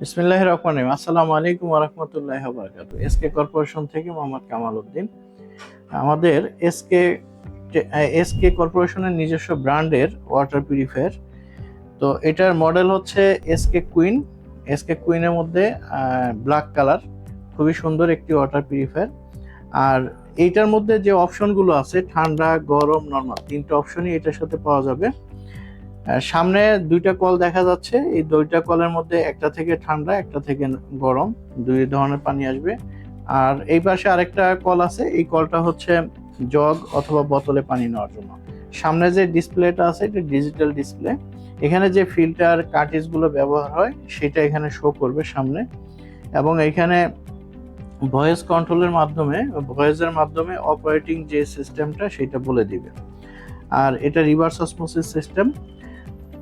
বিসমিল্লাহ রহমান রহিম। আসসালামু আলাইকুম রহমতুল্লাহ বারকাত এসকে কর্পোরেশন থেকে মোহাম্মদ কামাল উদ্দিন। আমাদের এসকে এসকে কর্পোরেশনের নিজস্ব ব্র্যান্ডের ওয়াটার পিউরিফায়ার। তো এটার মডেল হচ্ছে এসকে কুইন। এসকে কুইনের মধ্যে ব্ল্যাক কালার। খুবই সুন্দর একটি ওয়াটার পিউরিফায়ার। আর এইটার মধ্যে যে অপশনগুলো আছে, ঠান্ডা, গরম, নর্মাল, তিনটা অপশনই এটার সাথে পাওয়া যাবে। সামনে দুইটা কল দেখা যাচ্ছে। এই দুইটা কলের মধ্যে একটা থেকে ঠান্ডা, একটা থেকে গরম। দুই ধরনের পানি আসবে। আর এই পাশে আরেকটা কল আছে। এই কলটা হচ্ছে জগ অথবা বোতলে পানি নেওয়ার জন্য। সামনে যে ডিসপ্লেটা আছে, এটা ডিজিটাল ডিসপ্লে। এখানে যে ফিল্টার কার্টিজগুলো ব্যবহার হয়, সেটা এখানে শো করবে সামনে। এবং এখানে ভয়েস কন্ট্রোলের মাধ্যমে, ভয়েসের মাধ্যমে অপারেটিং যে সিস্টেমটা, সেটা বলে দিবে। আর এটা রিভার্স অসমোসিস সিস্টেম।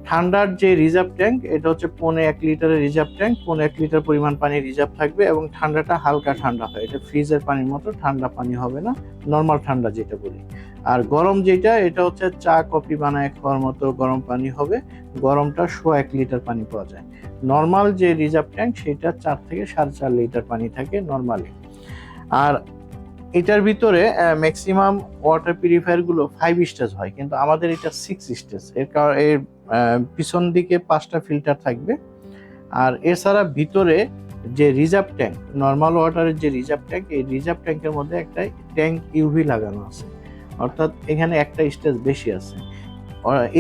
ঠান্ডার যে রিজার্ভ ট্যাঙ্ক, এটা হচ্ছে পৌনে এক লিটারের রিজার্ভ ট্যাঙ্ক, পৌনে এক লিটার পরিমাণ পানি রিজার্ভ থাকবে এবং ঠান্ডাটা হালকা ঠান্ডা হয়। এটা ফ্রিজের পানির মতো, ঠান্ডা পানি হবে না, নর্মাল ঠান্ডা যেটা বলি। আর গরম যেটা, এটা হচ্ছে চা, কফি বানায় খাওয়ার মতো গরম পানি হবে। গরমটা শো এক লিটার পানি পাওয়া যায়। নর্মাল যে রিজার্ভ ট্যাঙ্ক, সেটা চার থেকে সাড়ে চার লিটার পানি থাকে নর্মালি। আর এটার ভিতরে ম্যাক্সিমাম ওয়াটার পিউরিফায়ারগুলো ফাইভ স্টেজ হয়, কিন্তু আমাদের এটা সিক্স স্টেজের কারণ এর পিছন দিকে পাঁচটা ফিল্টার থাকবে। আর এছাড়া ভিতরে যে রিজার্ভ ট্যাঙ্ক নর্মাল ওয়াটারের যে রিজার্ভ ট্যাঙ্ক এই রিজার্ভ ট্যাঙ্কের মধ্যে একটা ট্যাঙ্ক ইউভি লাগানো আছে। অর্থাৎ এখানে একটা স্টেজ বেশি আছে।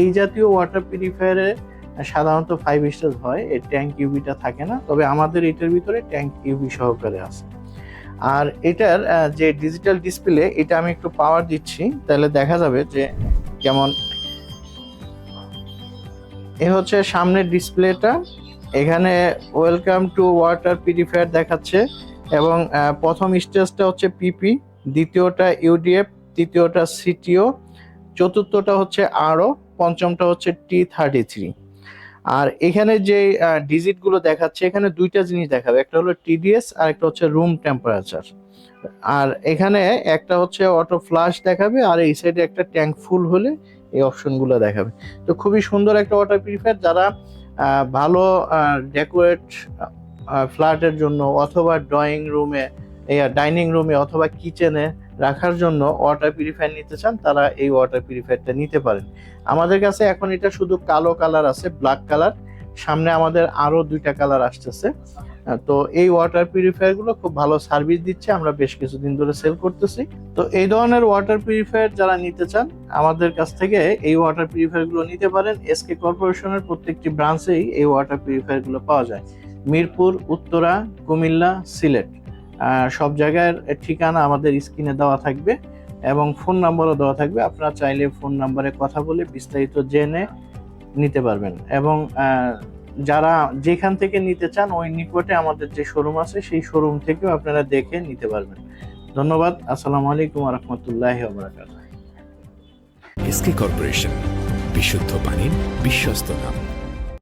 এই জাতীয় ওয়াটার পিউরিফায়ারে সাধারণত ফাইভ স্টেজ হয় এই ট্যাঙ্ক ইউভিটা থাকে না, তবে আমাদের এটার ভিতরে ট্যাঙ্ক ইউভি সহকারে আছে। আর এটার যে ডিজিটাল ডিসপ্লে এটা আমি একটু পাওয়ার দিচ্ছি, তাহলে দেখা যাবে যে কেমন। এ হচ্ছে সামনের ডিসপ্লেটা এখানে ওয়েলকাম টু ওয়াটার পিউরিফায়ার দেখাচ্ছে, এবং প্রথম স্টেজটা হচ্ছে পিপি দ্বিতীয়টা ইউডিএফ তৃতীয়টা সিটিও চতুর্থটা হচ্ছে আরও পঞ্চমটা হচ্ছে টি থার্টি থ্রি আর এখানে যে ডিজিটগুলো দেখাচ্ছে, এখানে দুইটা জিনিস দেখাবে। একটা হলো টিডিএস আর একটা হচ্ছে রুম টেম্পারেচার আর এখানে একটা হচ্ছে অটো ফ্লাশ দেখাবে আর এই সাইডে একটা ট্যাঙ্ক ফুল হলে এই অপশনগুলো দেখাবে। তো খুবই সুন্দর একটা ওয়াটার পিউরিফায়ার যারা ভালো ডেকোরেট ফ্ল্যাটের জন্য অথবা ড্রয়িং রুমে ডাইনিং রুমে অথবা কিচেনে রাখার জন্য ওয়াটার পিউরিফায়ার নিতে চান, তারা এই ওয়াটার পিউরিফায়ারটা নিতে পারেন। আমাদের কাছে এখন এটা শুধু কালো কালার আছে ব্ল্যাক কালার সামনে আমাদের আরও দুইটা কালার আসতেছে। তো এই ওয়াটার পিউরিফায়ারগুলো খুব ভালো সার্ভিস দিচ্ছে, আমরা বেশ কিছুদিন ধরে সেল করতেছি। তো এই ধরনের ওয়াটার পিউরিফায়ার যারা নিতে চান, আমাদের কাছ থেকে এই ওয়াটার পিউরিফায়ারগুলো নিতে পারেন। এসকে কর্পোরেশনের প্রত্যেকটি ব্রাঞ্চেই এই ওয়াটার পিউরিফায়ারগুলো পাওয়া যায়। মিরপুর, উত্তরা, কুমিল্লা, সিলেট। সব জায়গার ঠিকানা আমাদের স্ক্রিনে দেওয়া থাকবে এবং ফোন নাম্বারও দেওয়া থাকবে। আপনারা চাইলে ফোন নাম্বারে কথা বলে বিস্তারিত জেনে নিতে পারবেন। এবং যারা যেখান থেকে নিতে চান, ওই নিকটে আমাদের যে শোরুম আছে, সেই শোরুম থেকেও আপনারা দেখে নিতে পারবেন। ধন্যবাদ। আসসালামু আলাইকুম রহমতুল্লাহ কর্পোরেশন, বিশুদ্ধ পানির বিশ্বস্ত নাম।